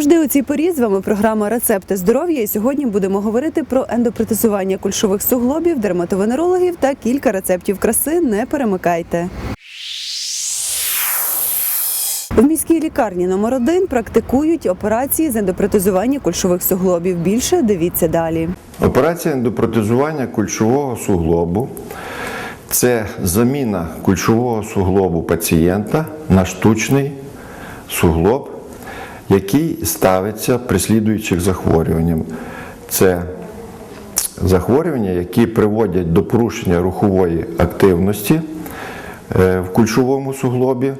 Завжди, у цій порі з вами програма Рецепти здоров'я. І сьогодні будемо говорити про ендопротезування кульшових суглобів, дерматовенерологів та кілька рецептів краси. Не перемикайте. В міській лікарні номер 1 практикують операції з ендопротезування кульшових суглобів. Більше дивіться далі. Операція ендопротезування кульшового суглобу це заміна кульшового суглобу пацієнта на штучний суглоб, який ставиться при слідуючих захворюваннях. Це захворювання, які приводять до порушення рухової активності е, в кульшовому суглобі,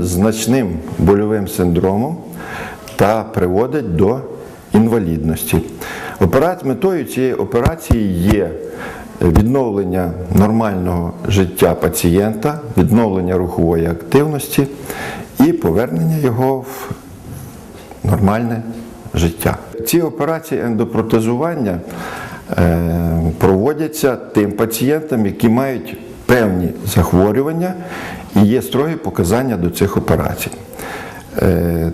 значним больовим синдромом та приводять до інвалідності. Метою цієї операції є відновлення нормального життя пацієнта, відновлення рухової активності і повернення його в нормальне життя. Ці операції ендопротезування е, проводяться тим пацієнтам, які мають певні захворювання і є строгі показання до цих операцій. Е,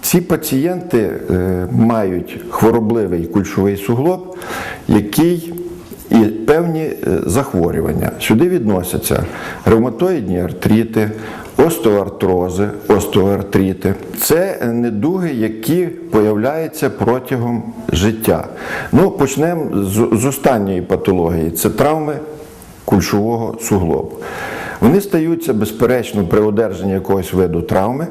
ці пацієнти е, мають хворобливий кульшовий суглоб, який і певні захворювання. Сюди відносяться ревматоїдні артрити, остеоартрози, остеоартрити. Це недуги, які появляються протягом життя. Ну, почнемо з, останньої патології це травми кульшового суглобу. Вони стаються, безперечно, при одержанні якогось виду травми.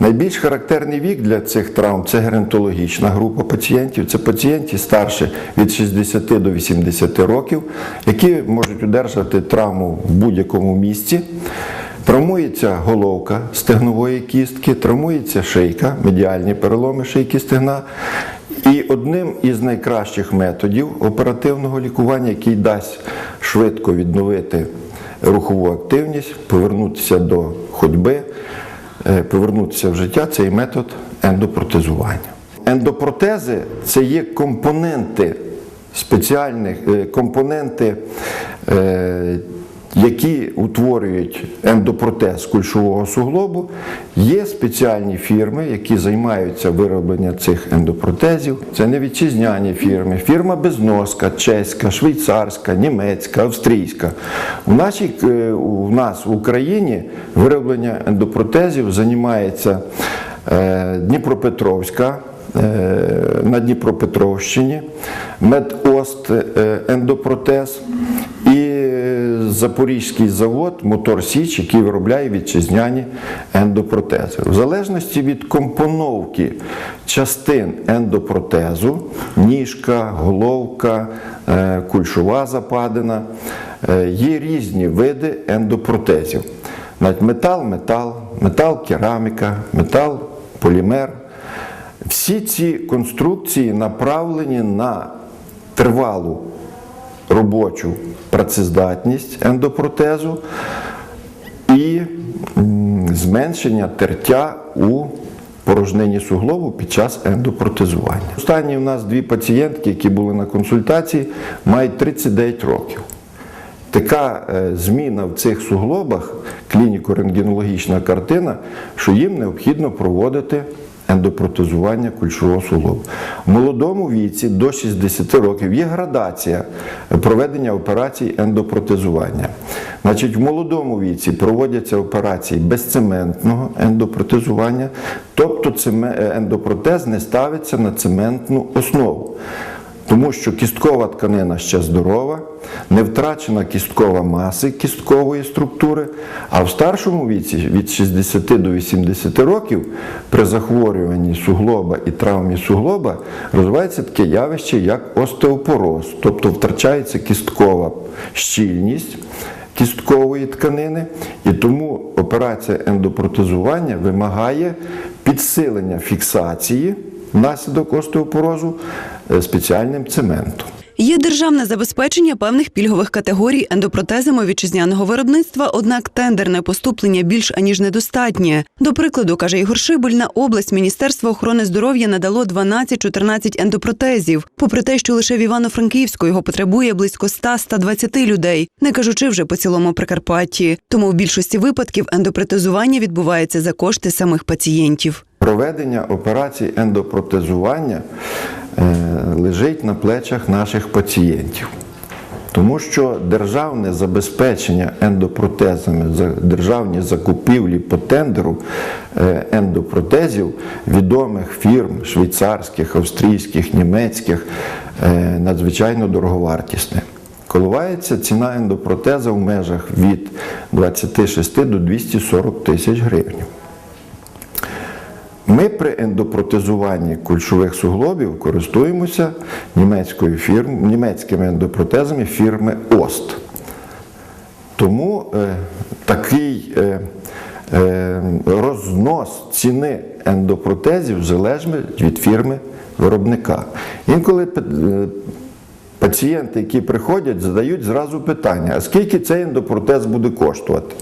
Найбільш характерний вік для цих травм це геронтологічна група пацієнтів. Це пацієнти старші від 60 до 80 років, які можуть одержати травму в будь-якому місці. Травмується головка стегнової кістки, травмується шийка, медіальні переломи шийки стегна. І одним із найкращих методів оперативного лікування, який дасть швидко відновити рухову активність, повернутися до ходьби, е, повернутися в життя, це і метод ендопротезування. Ендопротези це є компоненти спеціальних е, компоненти. Які утворюють ендопротез кульшового суглобу, є спеціальні фірми, які займаються виробленням цих ендопротезів. Це не вітчизняні фірми, фірма безноска, чеська, швейцарська, німецька, австрійська. У, нашій, е, у нас в Україні вироблення ендопротезів займається е, Дніпропетровська. е, На Дніпропетровщині, Медост ендопротез і Запорізький завод Мотор Січ, який виробляє вітчизняні ендопротези. В залежності від компоновки частин ендопротезу, ніжка, головка, е, кульшова западина, е, є різні види ендопротезів. Навіть метал, метал, метал, кераміка, метал, полімер. Всі ці конструкції направлені на тривалу робочу працездатність ендопротезу і зменшення тертя у порожнині суглобу під час ендопротезування. Останні у нас дві пацієнтки, які були на консультації, мають 39 років. Така е, зміна в цих суглобах, клініко-рентгенологічна картина, що їм необхідно проводити ендопротезування кульшового суглобу. В молодому віці до 60 років є градація проведення операцій ендопротезування. Значить, в молодому віці проводяться операції безцементного ендопротезування, тобто е, ендопротез не ставиться на цементну основу. Тому що кісткова тканина ще здорова, не втрачена кісткова маси кісткової структури, а в старшому віці від 60 до 80 років при захворюванні суглоба і травмі суглоба розвивається таке явище, як остеопороз, тобто втрачається кісткова щільність кісткової тканини, і тому операція ендопротезування вимагає підсилення фіксації внаслідок остеопорозу спеціальним цементом. Є державне забезпечення певних пільгових категорій ендопротезами вітчизняного виробництва, однак тендерне поступлення більш аніж недостатнє. До прикладу, каже Ігор Шибуль, на область Міністерство охорони здоров'я надало 12-14 ендопротезів, попри те, що лише в Івано-Франківську його потребує близько 100-120 людей, не кажучи вже по цілому Прикарпатті. Тому в більшості випадків ендопротезування відбувається за кошти самих пацієнтів. Проведення операцій ендопротезування е, лежить на плечах наших пацієнтів. Тому що державне забезпечення ендопротезами, за- державні закупівлі по тендеру е, ендопротезів відомих фірм швейцарських, австрійських, німецьких е, надзвичайно дороговартісне. Коливається ціна ендопротеза в межах від 26 до 240 тисяч гривень. Ми при ендопротезуванні кульшових суглобів користуємося німецькою фірм, німецькими ендопротезами фірми ОСТ. Тому е, такий е, е, рознос ціни ендопротезів залежить від фірми виробника. Інколи е, пацієнти, які приходять, задають зразу питання: а скільки цей ендопротез буде коштувати?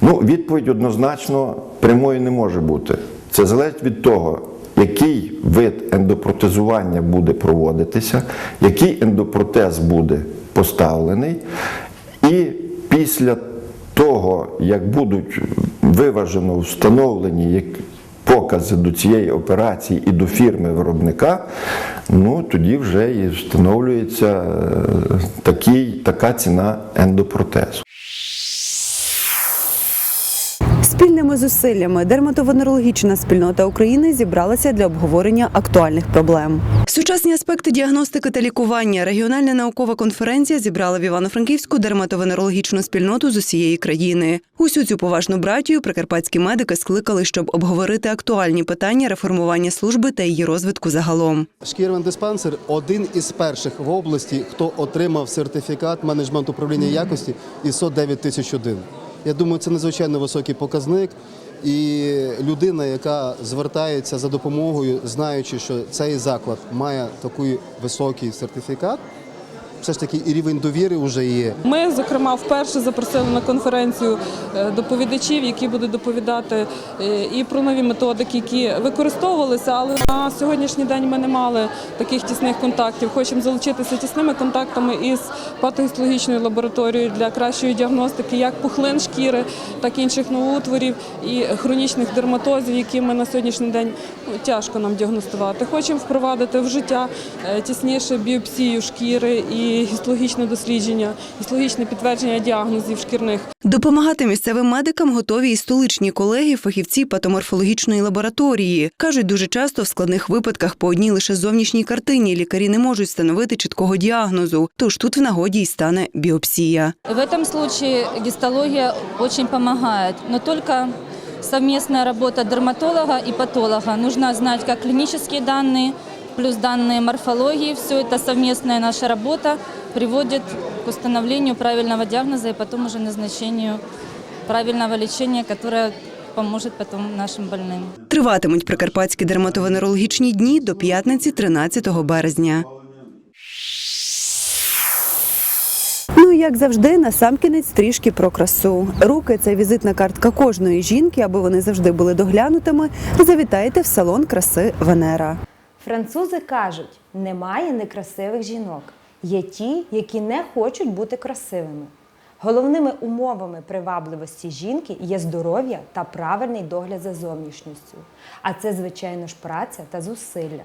Ну, відповідь однозначно прямою не може бути. Це залежить від того, який вид ендопротезування буде проводитися, який ендопротез буде поставлений, і після того, як будуть виважено встановлені покази до цієї операції і до фірми виробника, ну тоді вже і встановлюється е, такий, така ціна ендопротезу. Спільними зусиллями дерматовенерологічна спільнота України зібралася для обговорення актуальних проблем. Сучасні аспекти діагностики та лікування. Регіональна наукова конференція зібрала в Івано-Франківську дерматовенерологічну спільноту з усієї країни. Усю цю поважну братію прикарпатські медики скликали, щоб обговорити актуальні питання реформування служби та її розвитку загалом. Шкірвен диспансер один із перших в області, хто отримав сертифікат менеджмент управління якості ISO 9001. Я думаю, це надзвичайно високий показник. І людина, яка звертається за допомогою, знаючи, що цей заклад має такий високий сертифікат, все ж таки і рівень довіри вже є. Ми, зокрема, вперше запросили на конференцію е, доповідачів, які будуть доповідати е, і про нові методики, які використовувалися, але на сьогоднішній день ми не мали таких тісних контактів. Хочемо залучитися тісними контактами із патогістологічною лабораторією для кращої діагностики як пухлин шкіри, так і інших новоутворів і хронічних дерматозів, які ми на сьогоднішній день ну, тяжко нам діагностувати. Хочемо впровадити в життя е, тісніше біопсію шкіри і гістологічне дослідження, гістологічне підтвердження діагнозів шкірних. Допомагати місцевим медикам готові і столичні колеги, фахівці патоморфологічної лабораторії. Кажуть, дуже часто в складних випадках по одній лише зовнішній картині лікарі не можуть встановити чіткого діагнозу. Тож тут в нагоді й стане біопсія. В этом случае гистология очень помогает, но только совместная работа дерматолога и патолога. Нужно знать как клинические данные, плюс данные морфологии. Все это совместная наша работа приводит к установлению правильного диагноза и потом уже назначению правильного лечения, которое поможет потом нашим больным. Триватимуть прикарпатські дерматовенерологічні дні до п'ятниці, 13 березня. Ну і як завжди, насамкінець трішки про красу. Руки це візитна картка кожної жінки, аби вони завжди були доглянутими. Завітайте в салон краси Венера. Французи кажуть, немає некрасивих жінок. Є ті, які не хочуть бути красивими. Головними умовами привабливості жінки є здоров'я та правильний догляд за зовнішністю. А це, звичайно ж, праця та зусилля.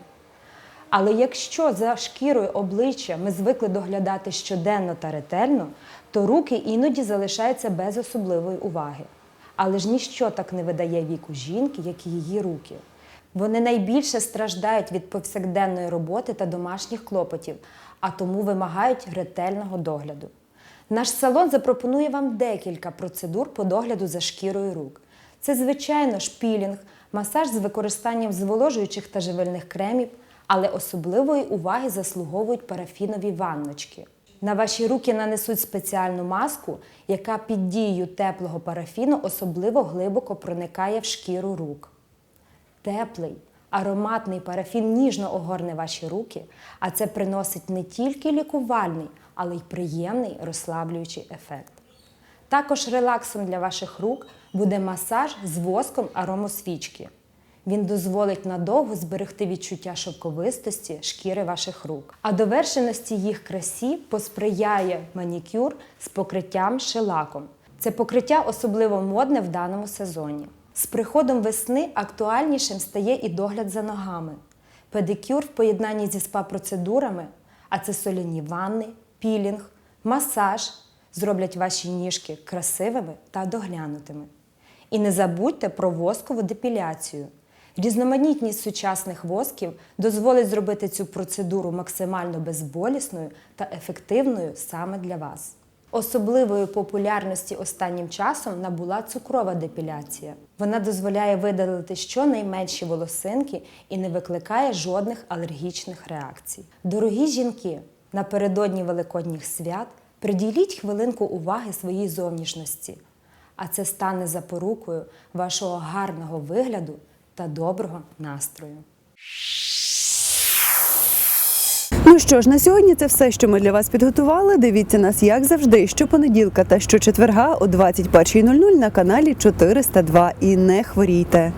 Але якщо за шкірою обличчя ми звикли доглядати щоденно та ретельно, то руки іноді залишаються без особливої уваги. Але ж ніщо так не видає віку жінки, як і її руки. Вони найбільше страждають від повсякденної роботи та домашніх клопотів, а тому вимагають ретельного догляду. Наш салон запропонує вам декілька процедур по догляду за шкірою рук. Це, звичайно, шпілінг, масаж з використанням зволожуючих та живильних кремів, але особливої уваги заслуговують парафінові ванночки. На ваші руки нанесуть спеціальну маску, яка під дією теплого парафіну особливо глибоко проникає в шкіру рук. Теплий, Ароматний парафін ніжно огорне ваші руки, а це приносить не тільки лікувальний, але й приємний розслаблюючий ефект. Також релаксом для ваших рук буде масаж з воском аромосвічки. Він дозволить надовго зберегти відчуття шовковистості шкіри ваших рук. А довершеності їх красі посприяє манікюр з покриттям шелаком. Це покриття особливо модне в даному сезоні. З приходом весни актуальнішим стає і догляд за ногами. Педикюр в поєднанні зі спа-процедурами, а це соляні ванни, пілінг, масаж зроблять ваші ніжки красивими та доглянутими. І не забудьте про воскову депіляцію. Різноманітність сучасних восків дозволить зробити цю процедуру максимально безболісною та ефективною саме для вас. Особливої популярності останнім часом набула цукрова депіляція. Вона дозволяє видалити щонайменші волосинки і не викликає жодних алергічних реакцій. Дорогі жінки, напередодні великодніх свят приділіть хвилинку уваги своїй зовнішності, а це стане запорукою вашого гарного вигляду та доброго настрою. Ну що ж, на сьогодні це все, що ми для вас підготували. Дивіться нас, як завжди, щопонеділка та щочетверга о 21.00 на каналі 402. І не хворійте.